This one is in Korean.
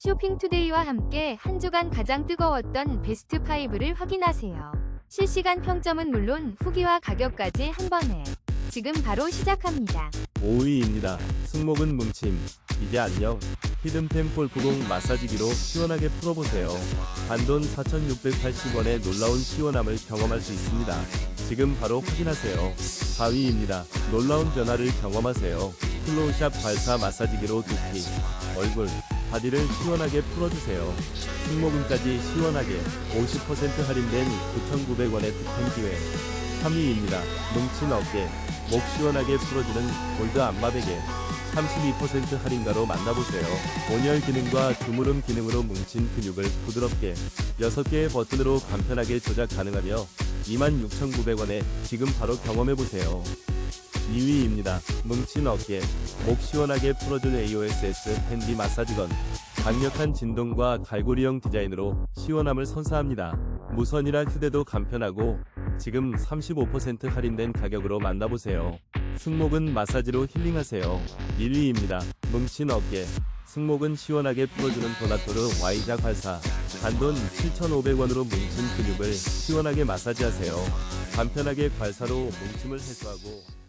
쇼핑투데이와 함께 한 주간 가장 뜨거웠던 베스트 5를 확인하세요. 실시간 평점은 물론 후기와 가격까지 한 번에 지금 바로 시작합니다. 5위입니다. 승모근 뭉침. 이제 안녕. 히든템 골프공 마사지기로 시원하게 풀어보세요. 단돈 4,680원의 놀라운 시원함을 경험할 수 있습니다. 지금 바로 확인하세요. 4위입니다. 놀라운 변화를 경험하세요. 클로우샵 발사 마사지기로 두피, 얼굴, 바디를 시원하게 풀어주세요. 승모근까지 시원하게 50% 할인된 9,900원의 득템 기회. 3위입니다. 뭉친 어깨, 목 시원하게 풀어주는 골드 안마베개 32% 할인가로 만나보세요. 온열 기능과 주무름 기능으로 뭉친 근육을 부드럽게 6개의 버튼으로 간편하게 조작 가능하며 26,900원에 지금 바로 경험해보세요. 2위입니다. 뭉친 어깨, 목 시원하게 풀어줄 AOSS 핸디 마사지건 강력한 진동과 갈고리형 디자인으로 시원함을 선사합니다. 무선이라 휴대도 간편하고 지금 35% 할인된 가격으로 만나보세요. 승모근 마사지로 힐링하세요. 1위입니다. 뭉친 어깨. 승모근 시원하게 풀어주는 도나토르 Y작 활사. 단돈 7,500원으로 뭉친 근육을 시원하게 마사지하세요. 간편하게 괄사로 뭉침을 해소하고